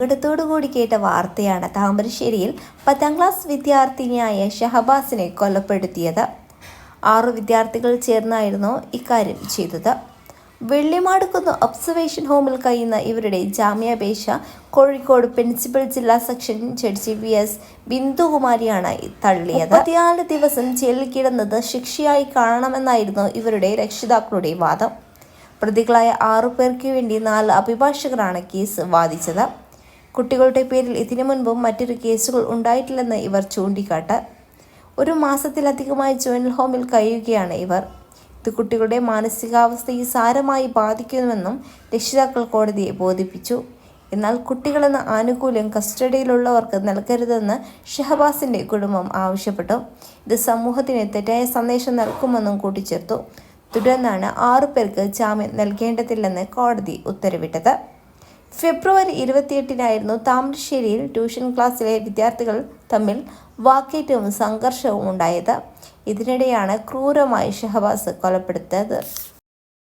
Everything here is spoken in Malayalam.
കൂടി കേട്ട വാർത്തയാണ് താമരശ്ശേരിയിൽ പത്താം ക്ലാസ് വിദ്യാർത്ഥിനിയായ ഷഹബാസിനെ കൊലപ്പെടുത്തിയത്. ആറു വിദ്യാർത്ഥികൾ ചേർന്നായിരുന്നു ഇക്കാര്യം ചെയ്തത്. വെള്ളിമാടുക്കുന്ന് ഒബ്സർവേഷൻ ഹോമിൽ കഴിയുന്ന ഇവരുടെ ജാമ്യാപേക്ഷ കോഴിക്കോട് പ്രിൻസിപ്പൽ ജില്ലാ സെക്ഷൻ ജഡ്ജി വി എസ് ബിന്ദുകുമാരിയാണ് തള്ളിയത്. പതിനാല് ദിവസം ജയിലിൽ കിടന്നത് ശിക്ഷയായി കാണണമെന്നായിരുന്നു ഇവരുടെ രക്ഷിതാക്കളുടെ വാദം. പ്രതികളായ ആറു പേർക്ക് വേണ്ടി നാല് അഭിഭാഷകരാണ് കേസ് വാദിച്ചത്. കുട്ടികളുടെ പേരിൽ ഇതിനു മുൻപും മറ്റൊരു കേസുകൾ ഉണ്ടായിട്ടില്ലെന്ന് ഇവർ ചൂണ്ടിക്കാട്ട്. ഒരു മാസത്തിലധികമായി ജുവനൽ ഹോമിൽ കഴിയുകയാണ് ഇവർ. ഇത് കുട്ടികളുടെ മാനസികാവസ്ഥയെ സാരമായി ബാധിക്കുന്നുവെന്നും രക്ഷിതാക്കൾ കോടതിയെ ബോധിപ്പിച്ചു. എന്നാൽ കുട്ടികളെന്ന ആനുകൂല്യം കസ്റ്റഡിയിലുള്ളവർക്ക് നൽകരുതെന്ന് ഷഹബാസിന്റെ കുടുംബം ആവശ്യപ്പെട്ടു. ഇത് സമൂഹത്തിന് തെറ്റായ സന്ദേശം നൽകുമെന്നും കൂട്ടിച്ചേർത്തു. തുടർന്നാണ് ആറു പേർക്ക് ജാമ്യം നൽകേണ്ടതില്ലെന്ന് കോടതി ഉത്തരവിട്ടത്. ഫെബ്രുവരി ഇരുപത്തിയെട്ടിനായിരുന്നു താമരശ്ശേരിയിൽ ട്യൂഷൻ ക്ലാസ്സിലെ വിദ്യാർത്ഥികൾ തമ്മിൽ വാക്കേറ്റവും സംഘർഷവും ഉണ്ടായത്. ഇതിനിടെയാണ് ക്രൂരമായി ഷഹബാസ് കൊലപ്പെടുത്തത്